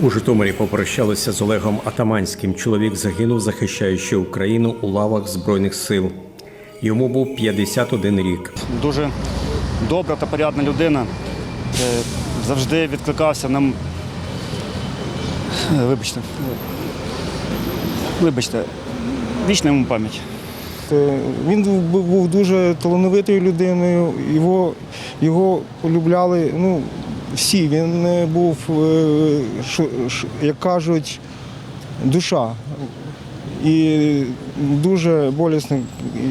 У Житомирі попрощалися з Олегом Атаманським. Чоловік загинув, захищаючи Україну у лавах Збройних сил. Йому був 51 рік. Дуже добра та порядна людина. Е, Завжди відкликався нам. Е, Вибачте. Вибачте. Вічна йому пам'ять. Е, Він був був дуже талановитою людиною, його, його полюбляли ну, всі. Він е, був, е, як кажуть, душа. І дуже болісно,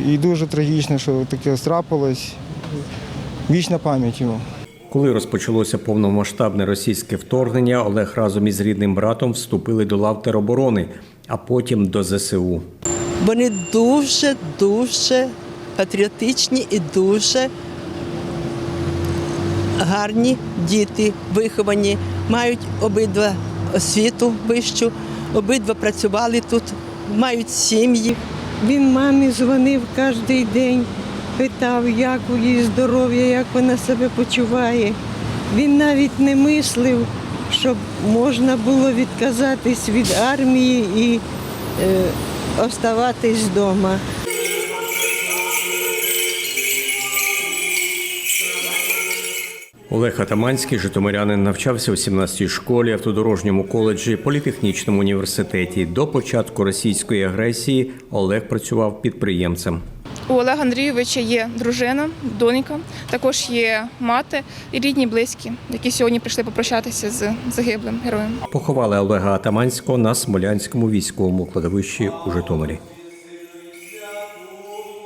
і дуже трагічно, що таке трапилось. Вічна пам'ять йому. Коли розпочалося повномасштабне російське вторгнення, Олег разом із рідним братом вступили до лав тероборони, а потім до ЗСУ. Вони дуже, дуже патріотичні і дуже гарні діти, виховані, мають обидва освіту вищу, обидва працювали тут, мають сім'ї. Він мамі дзвонив кожен день, питав, як у її здоров'я, як вона себе почуває. Він навіть не мислив, щоб можна було відказатись від армії і е, оставатись вдома. Олег Атаманський, житомирянин, навчався у 17-й школі, автодорожньому коледжі, політехнічному університеті. До початку російської агресії Олег працював підприємцем. У Олега Андрійовича є дружина, донька, також є мати і рідні, близькі, які сьогодні прийшли попрощатися з загиблим героєм. Поховали Олега Атаманського на Смолянському військовому кладовищі у Житомирі.